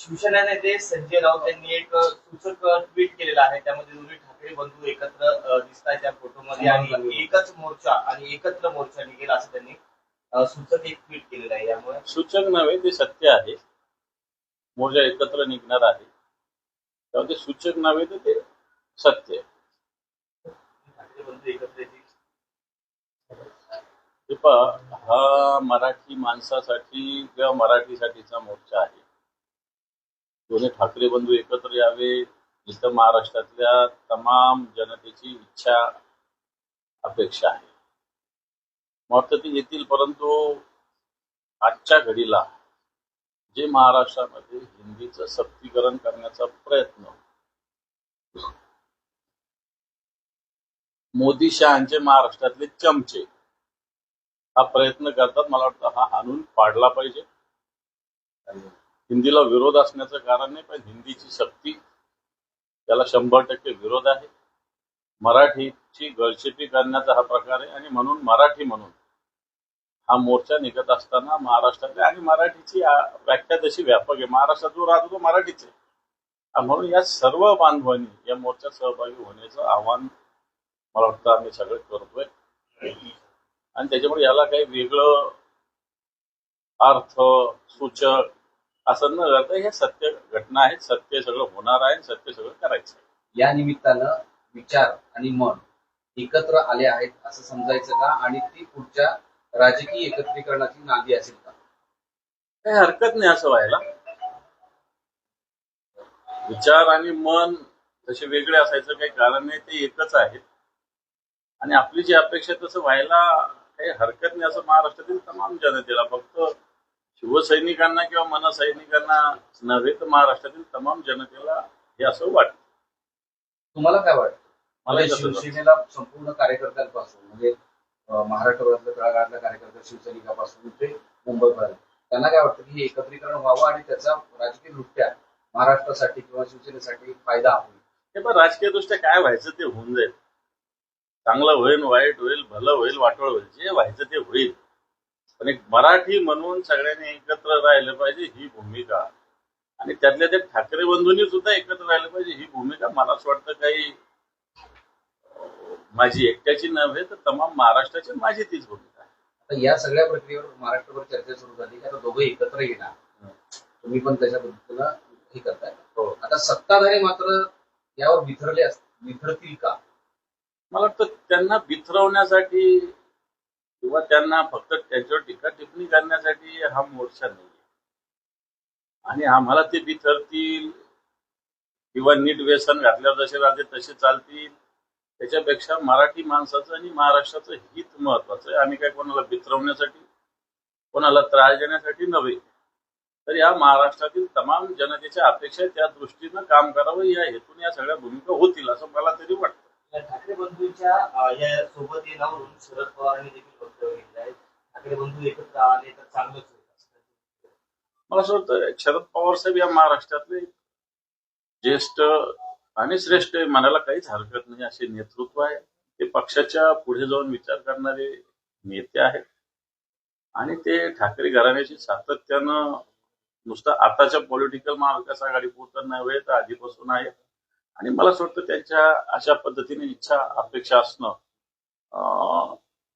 शिवसेना नेते संजय राऊत यांनी एक सूचक ट्विट केलेलं आहे. त्यामध्ये दोन्ही ठाकरे बंधू एकत्र अ, दिसताय त्या फोटोमध्ये आणि एकच मोर्चा आणि एकत्र मोर्चा निघेल असं त्यांनी सूचक एक ट्विट केलेलं आहे यामुळे. सूचक नव्हे ते सत्य आहे. मोर्चा एकत्र निघणार आहे. तेव्हा ते सूचक नव्हे तर ते सत्य आहे. ठाकरे बंधू एकत्र येतील. हे पहा हा मराठी माणसासाठी किंवा मराठीसाठीचा मोर्चा आहे दोन्ही ठाकरे बंधू एकत्र यावे इथं महाराष्ट्रातल्या तमाम जनतेची इच्छा अपेक्षा आहे. मग ते येतील परंतु आजच्या घडीला जे महाराष्ट्रामध्ये हिंदीचं सक्तीकरण करण्याचा प्रयत्न मोदी शहांचे महाराष्ट्रातले चमचे हा प्रयत्न करतात मला वाटतं हा हाणून पाडला पाहिजे. हिंदीला विरोध असण्याचं कारण नाही पण हिंदीची शक्ती त्याला शंभर टक्के विरोध आहे. मराठीची गळशेपी करण्याचा हा प्रकार आहे आणि म्हणून मराठी म्हणून हा मोर्चा निघत असताना महाराष्ट्रातल्या आणि मराठीची व्याख्या तशी व्यापक आहे महाराष्ट्रात जो राहतो तो मराठीच आहे. म्हणून या सर्व बांधवांनी या मोर्चात सहभागी होण्याचं आव्हान मला वाटतं आम्ही सगळे करतोय. आणि त्याच्यामुळे याला काही वेगळं अर्थ सूचक असं न करता हे सत्य घटना आहेत सत्य सगळं होणार आहे सत्य सगळं करायचं आहे. या निमित्तानं विचार आणि मन एकत्र आले आहेत असं समजायचं का? आणि ती पुढच्या राजकीय एकत्रीकरणाची नांदी असेल का? काही हरकत नाही असं व्हायला. विचार आणि मन तसे वेगळे असायचं काही कारण नाही ते एकच आहेत आणि आपली जी अपेक्षा आहे तसं व्हायला काही हरकत नाही असं महाराष्ट्रातील तमाम जनतेला फक्त शिवसैनिकांना किंवा मनसैनिकांना नव्हे तर महाराष्ट्रातील तमाम जनतेला हे असं वाटतं. तुम्हाला काय वाटतं? मला म्हणजे? शिवसेनेला संपूर्ण कार्यकर्त्यांपासून म्हणजे अं, महाराष्ट्रातल्या तळागाळातल्या कार्यकर्ते शिवसैनिकापासून ते मुंबईपर्यंत त्यांना काय वाटतं की हे एकत्रीकरण व्हावं आणि त्याचा राजकीय दृष्ट्या महाराष्ट्रासाठी किंवा शिवसेनेसाठी फायदा होईल हे पण राजकीय दृष्ट्या काय व्हायचं ते होऊन जाईल. चांगलं होईल वाईट होईल भलं होईल वाटोळ होईल जे व्हायचं ते होईल. पण एक मराठी म्हणून सगळ्यांनी एकत्र राहिलं पाहिजे ही भूमिका. आणि त्यातल्या त्या ठाकरे बंधूंनी सुद्धा एकत्र राहिलं पाहिजे ही भूमिका. मला असं वाटतं काही माझी एकट्याची नव्हे तर तमाम महाराष्ट्राची माझी तीच भूमिका आहे. आता या सगळ्या प्रक्रियेवर महाराष्ट्रभर चर्चा सुरू झाली आता दोघं एकत्र येणार. तुम्ही पण त्याच्या पद्धतीनं हे करताय. हो. आता सत्ताधारी मात्र यावर बिथरले बिथरतील का? मला वाटतं त्यांना बिथरवण्यासाठी किंवा त्यांना फक्त त्याच्यावर टीका टिप्पणी करण्यासाठी हा मोर्चा नाही आणि आम्हाला ते बिथरतील किंवा नीट व्यसन घातल्यावर जसे राहते तसे चालतील. त्याच्यापेक्षा मराठी माणसाचं आणि महाराष्ट्राचं हित महत्वाचं आहे. आम्ही काय कोणाला बिथरवण्यासाठी कोणाला त्रास देण्यासाठी नव्हे. तर या महाराष्ट्रातील तमाम जनतेच्या अपेक्षा त्या दृष्टीनं काम करावं. या हेतून या सगळ्या भूमिका होतील असं मला तरी वाटतं. ठाकरे बंधूंच्या या सोबत येण्यावरून शरद पवारांनी देखील ठाकरे बंधू एकत्र आले तर चांगलंच मला असं वाटतं शरद पवार साहेब या महाराष्ट्रातले ज्येष्ठ आणि श्रेष्ठ मनाला काहीच हरकत नाही. असे नेतृत्व आहे. ते पक्षाच्या पुढे जाऊन विचार करणारे नेते आहेत. आणि ते ठाकरे घराण्याशी सातत्यानं नुसतं आताच्या पॉलिटिकल महाविकास आघाडी पुरतं नव्हे तर आधीपासून आहे. आणि मला असं वाटतं त्यांच्या अशा पद्धतीने इच्छा अपेक्षा असणं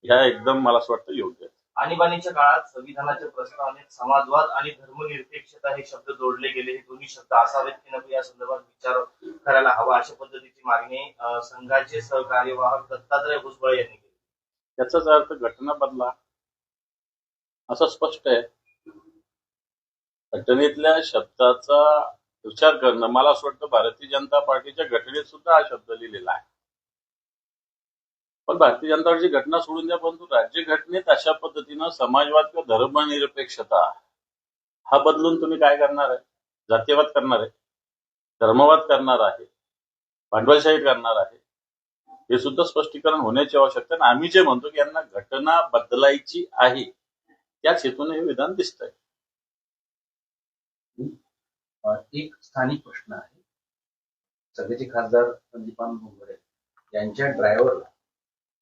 ह्या एकदम मला असं वाटतं योग्य आहे. आणीबाणीच्या काळात संविधानाच्या प्रस्तावनेत समाजवाद आणि धर्मनिरपेक्षता हे शब्द जोडले गेले. हे दोन्ही शब्द असावेत की नको या संदर्भात विचार करायला हवा अशा पद्धतीची मागणी संघाचे सहकार्यवाहक दत्तात्रय भुजबळ यांनी केली. याचाच अर्थ घटना बदला. असं स्पष्ट आहे. घटनेतल्या शब्दाचा विचार करणं मला असं वाटतं भारतीय जनता पार्टीच्या घटनेत सुद्धा हा शब्द लिहिलेला आहे. पण भारतीय जनता पार्टीची घटना सोडून द्या परंतु राज्य घटनेत अशा पद्धतीनं समाजवाद किंवा धर्मनिरपेक्षता हा बदलून तुम्ही काय करणार आहे? जातीयवाद करणार आहे? धर्मवाद करणार आहे? भांडवलशाही करणार आहे? हे सुद्धा स्पष्टीकरण होण्याची आवश्यकता आणि आम्ही जे म्हणतो की यांना घटना बदलायची आहे त्याच हेतूने हे विधान दिसत आहे. एक स्थानिक प्रश्न आहे. सध्याचे खासदार संदीपान भोंगरे यांच्या ड्रायव्हरला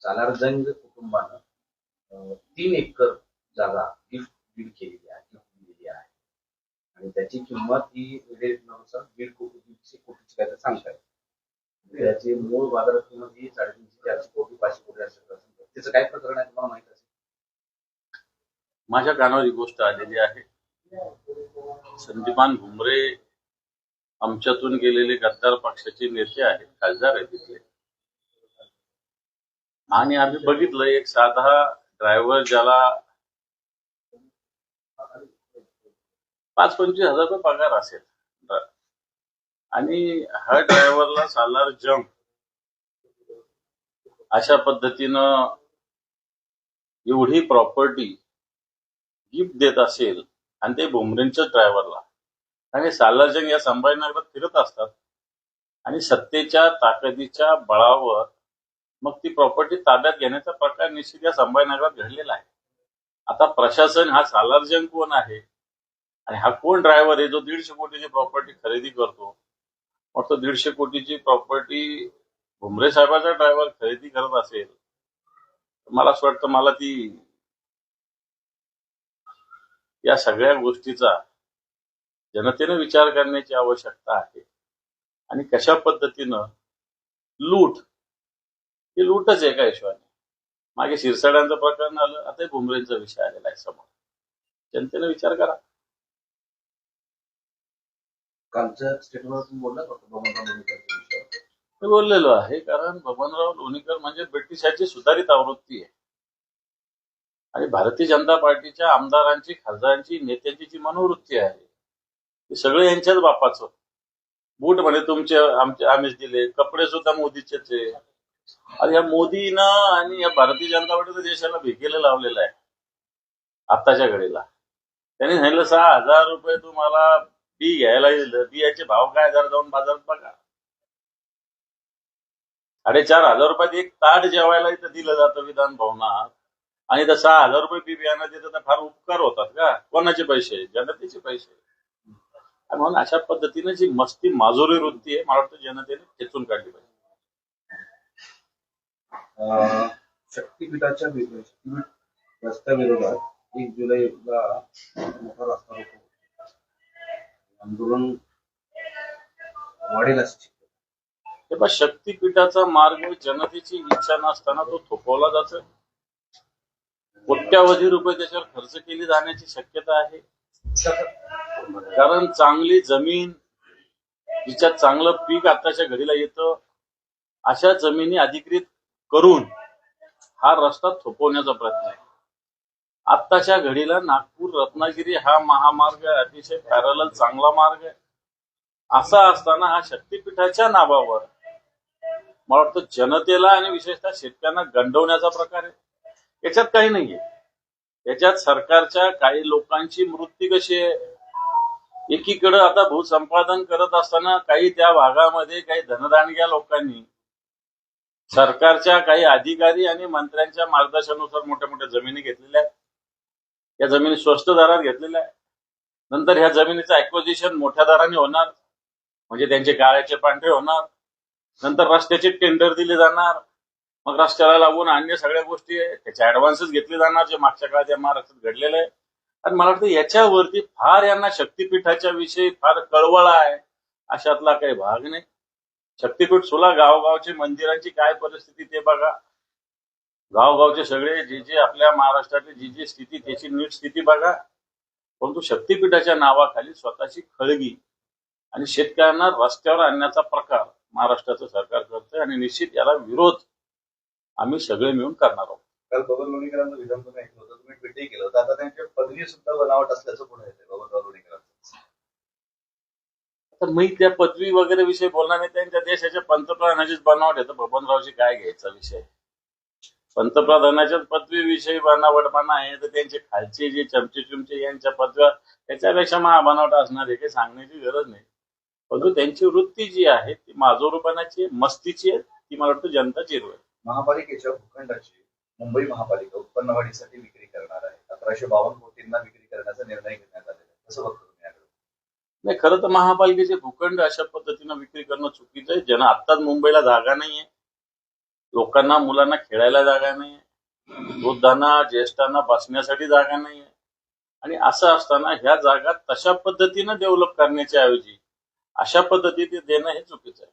चालारजंग कुटुंबानं तीन एकर जागा गिफ्ट डीड केलेली आहे गिफ्ट दिलेली आहे. आणि त्याची किंमत ही नुसार दीड कोटी दीडशे कोटीची काय तर सांगताय त्याची मूळ बाजार किंमत ही साडेतीनशे चारशे कोटी पाचशे कोटी असेल त्याचं काय प्रकरण आहे तुम्हाला माहीत असेल? माझ्या कानावर ही गोष्ट आलेली आहे. संदीपान भुमरे आमच्यातून गेलेले गद्दार पक्षाचे नेते आहेत खासदार आहेत तिथले. आणि आम्ही बघितलं एक साधा ड्रायव्हर ज्याला पाच पंचवीस हजार रुपये पगार असेल. आणि हा ड्रायव्हरला चालणार जंप अशा पद्धतीनं एवढी प्रॉपर्टी गिफ्ट देत असेल आणि ते भुमरेंच्याच ड्रायव्हरला आणि सालारजंग या संभाजीनगरात फिरत असतात. आणि सत्तेच्या ताकदीच्या बळावर मग ती प्रॉपर्टी ताब्यात घेण्याचा प्रकार निश्चित या संभाजीनगरात घडलेला आहे. आता प्रशासन हा सालारजंग कोण आहे? आणि हा कोण ड्रायव्हर आहे? जो दीडशे कोटीची प्रॉपर्टी खरेदी करतो. मग तो दीडशे कोटीची प्रॉपर्टी भुमरे साहेबाचा ड्रायव्हर खरेदी करत असेल तर मला असं वाटतं मला ती या सगळ्या गोष्टीचा जनतेने विचार करण्याची आवश्यकता आहे. आणि कशा पद्धतीनं लूट ही लूटच एका हिशोबाने मागे शिरसाड्यांचं प्रकरण आलं आता भुमरेंचा विषय आलेला आहे समोर. जनतेने विचार करा. कालच्या बोलला मी बोललेलो आहे कारण बबनराव लोणीकर म्हणजे ब्रिटिशाची सुधारित आवृत्ती आहे. आणि भारतीय जनता पार्टीच्या आमदारांची खासदारांची नेत्यांची जी मनोवृत्ती आहे ते सगळे यांच्याच बापाचं. बूट म्हणे तुमचे आमचे आम्हीच दिले कपडे सुद्धा मोदीचेच आहे. आणि या मोदीनं आणि या भारतीय जनता पार्टीनं देशाला भिकेला लावलेलं आहे. आत्ताच्या घडीला. त्यांनी सांगितलं सहा हजार रुपये तुम्हाला बी घ्यायला दिलं बियाचे भाव काय हजार जाऊन बाजारात बघा. साडेचार हजार रुपयात एक ताट जेवायला इथं दिलं जातं विधान भवनात. आणि तर सहा हजार रुपये बी बियाणं देतं तर फार उपकार होतात का? कोणाचे पैसे? जनतेचे पैसे. आणि म्हणून अशा पद्धतीने जी मस्ती माजुरी वृत्ती आहे मला वाटतं जनतेने खेचून काढली पाहिजे. शक्तीपीठाच्या शक्तीपीठ रस्त्या विरोधात एक जुलैला मोठा रस्ता रोको. आंदोलन वाढेल असे तेव्हा शक्तीपीठाचा मार्ग जनतेची इच्छा नसताना तो थोपवला जातो कोट्यावधी रुपये त्याच्यावर खर्च केली जाण्याची शक्यता आहे. कारण चांगली जमीन जिच्यात चांगलं पीक आताच्या घडीला येतं. अशा जमिनी अधिकृत करून हा रस्ता थोपवण्याचा प्रयत्न आहे. आत्ताच्या घडीला नागपूर रत्नागिरी हा महामार्ग अतिशय पॅरल चांगला मार्ग आहे. असा असताना हा शक्तीपीठाच्या नावावर मला वाटतं जनतेला आणि विशेषतः शेतकऱ्यांना गंडवण्याचा प्रकार आहे. याच्यात काही नाहीये. याच्यात सरकारच्या काही लोकांची वृत्ती कशी आहे? एकीकडे आता भूसंपादन करत असताना काही त्या भागामध्ये काही धनदानग्या लोकांनी. सरकारच्या काही अधिकारी आणि मंत्र्यांच्या मार्गदर्शनानुसार मोठ्या मोठ्या जमिनी घेतलेल्या आहेत. या जमिनी स्वस्त दरात घेतलेल्या आहेत. नंतर ह्या जमिनीचं अक्विजिशन मोठ्या दराने होणार. म्हणजे त्यांचे गाळ्याचे पांढरे होणार. नंतर रस्त्याचे टेंडर दिले जाणार. मग रस्त्याला लागून अन्य सगळ्या गोष्टी आहे. त्याचे ऍडव्हान्सेस घेतले जाणार जे मागच्या काळात या महाराष्ट्रात घडलेलं आहे. आणि मला वाटतं याच्यावरती फार यांना शक्तीपीठाच्या विषयी फार कळवळा आहे. अशातला काही भाग नाही. शक्तीपीठ सुला गावगावचे मंदिरांची काय परिस्थिती ते बघा. गावगावचे सगळे जे जे आपल्या महाराष्ट्रातली जी जी स्थिती त्याची नीट स्थिती बघा. परंतु शक्तीपीठाच्या नावाखाली स्वतःची खळगी आणि शेतकऱ्यांना रस्त्यावर आणण्याचा प्रकार महाराष्ट्राचं सरकार करतंय आणि निश्चित याला विरोध आम्ही सगळे मिळून करणार आहोत. काल बबन लोणीकरांचं विधान तुम्ही ऐकलं होतं. तुम्ही ट्विटही केलं होतं. आता त्यांच्या पदवी सुद्धा बनावट असल्याचं पुढे येते बबनराव लोणीकरांचं. तर मी त्या पदवी वगैरे विषयी बोलणार नाही. त्यांच्या देशाच्या पंतप्रधानाचीच बनावट येतं बबनरावची काय घ्यायचा विषय? पंतप्रधानाच्याच पदवी विषयी बनावटपणा आहे. तर त्यांचे खालचे जे चमचे चुमचे यांच्या पदव्या त्याच्यापेक्षा महाबनावट असणार आहे काही सांगण्याची गरज नाही. परंतु त्यांची वृत्ती जी आहे ती माजोरूपणाची मस्तीची आहे ती मला वाटतं जनता चिरवेल महापालिकेच्या भूखंडाची मुंबई महापालिका उत्पन्न वाढीसाठी विक्री करणार आहे. अकराशे बावन्न कोटींना विक्री करण्याचा निर्णय घेण्यात आलेला आहे. असं बघतो. नाही खरं तर महापालिकेचे भूखंड अशा पद्धतीनं विक्री करणं चुकीचं आहे. ज्यांना आत्ताच मुंबईला जागा नाहीये लोकांना मुलांना खेळायला जागा नाहीये वृद्धांना ज्येष्ठांना बसण्यासाठी जागा नाहीये. आणि असं असताना ह्या जागा तशा पद्धतीनं डेव्हलप करण्याच्या ऐवजी अशा पद्धतीने देणं हे चुकीचं आहे.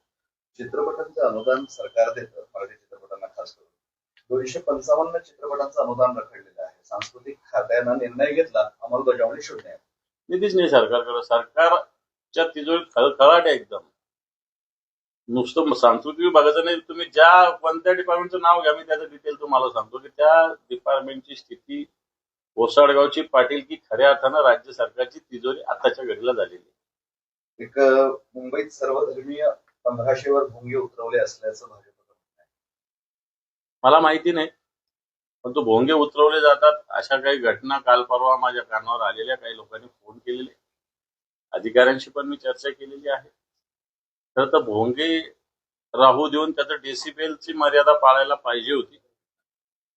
चित्रपटांचं अनुदान सरकार देतं मराठी चित्रपटांना खास करून. दोनशे पंचावन्न चित्रपटांचं अनुदान रखडलेलं आहे. सांस्कृतिक खात्यानं निर्णय घेतला अंमलबजावणी शून्य आहे. निधीच नाही सरकारकडे. सरकारच्या तिजोरीत खळखळाट आहे एकदम. नुसतं सांस्कृतिक विभागाचं नाही तुम्ही ज्या कोणत्या डिपार्टमेंटचं नाव घ्या मी त्याचं डिटेल तुम्हाला सांगतो की त्या डिपार्टमेंटची स्थिती ओसाडगावची पाटील की खऱ्या अर्थानं राज्य सरकारची तिजोरी आताच्या घडीला झालेली आहे. एक मुंबईत सर्वधर्मीय पंधराशेवर भोंगे उतरवले असल्याचं आहे. मला माहिती नाही. पण तो भोंगे उतरवले जातात अशा काही घटना काल परवा माझ्या कानावर आलेल्या काही लोकांनी फोन केलेले. अधिकाऱ्यांशी पण मी चर्चा केलेली आहे. खरं तर भोंगे राहू देऊन त्याचं डेसिबेलची मर्यादा पाळायला पाहिजे होती.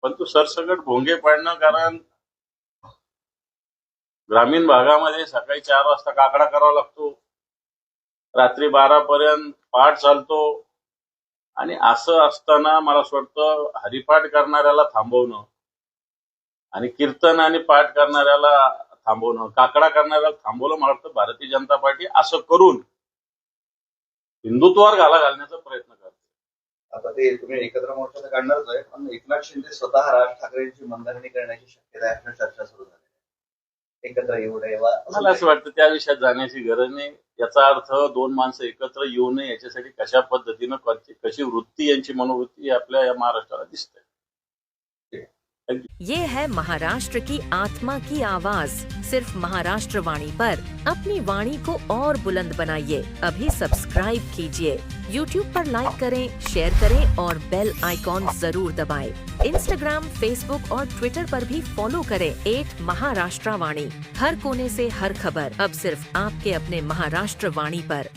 पण तो सरसकट भोंगे पाडणं कारण ग्रामीण भागामध्ये सकाळी चार वाजता काकडा करावा लागतो. रात्री बारा पर्यंत पाठ चालतो. आणि असं असताना मला असं वाटतं हरिपाठ करणाऱ्याला थांबवणं आणि कीर्तन आणि पाठ करणाऱ्याला थांबवणं काकडा करणाऱ्याला थांबवलं मला वाटतं भारतीय जनता पार्टी असं करून हिंदुत्वावर घाला घालण्याचा प्रयत्न करते. आता ते तुम्ही एकत्र मोर्चा तर काढणारच आहे पण एकनाथ शिंदे स्वतः राज ठाकरेंची मनधरणी करण्याची शक्यता आहे चर्चा सुरू झाली. एकत्र येऊ नये मला असं वाटतं त्या विषयात जाण्याची गरज नाही. याचा अर्थ दोन माणसं एकत्र येऊ नये याच्यासाठी कशा पद्धतीनं कोणती- कशी वृत्ती यांची मनोवृत्ती आपल्या या महाराष्ट्राला दिसते. ये है महाराष्ट्र की आत्मा की आवाज़। सिर्फ़ महाराष्ट्र वाणी पर अपनी वाणी को और बुलंद बनाइए। अभी सब्सक्राइब कीजिए। YouTube पर लाइक करें शेयर करें और बेल आइकॉन ज़रूर दबाएँ। इंस्टाग्राम फेसबुक और ट्विटर पर भी फॉलो करें। एट महाराष्ट्र वाणी हर कोने से हर खबर। अब सिर्फ़ आपके अपने महाराष्ट्र वाणी पर।